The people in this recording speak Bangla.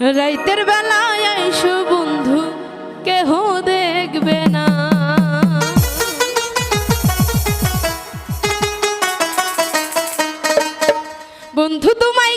রাইতের বেলায় আইসো বন্ধু কেহ দেখবে না। বন্ধু তোমায়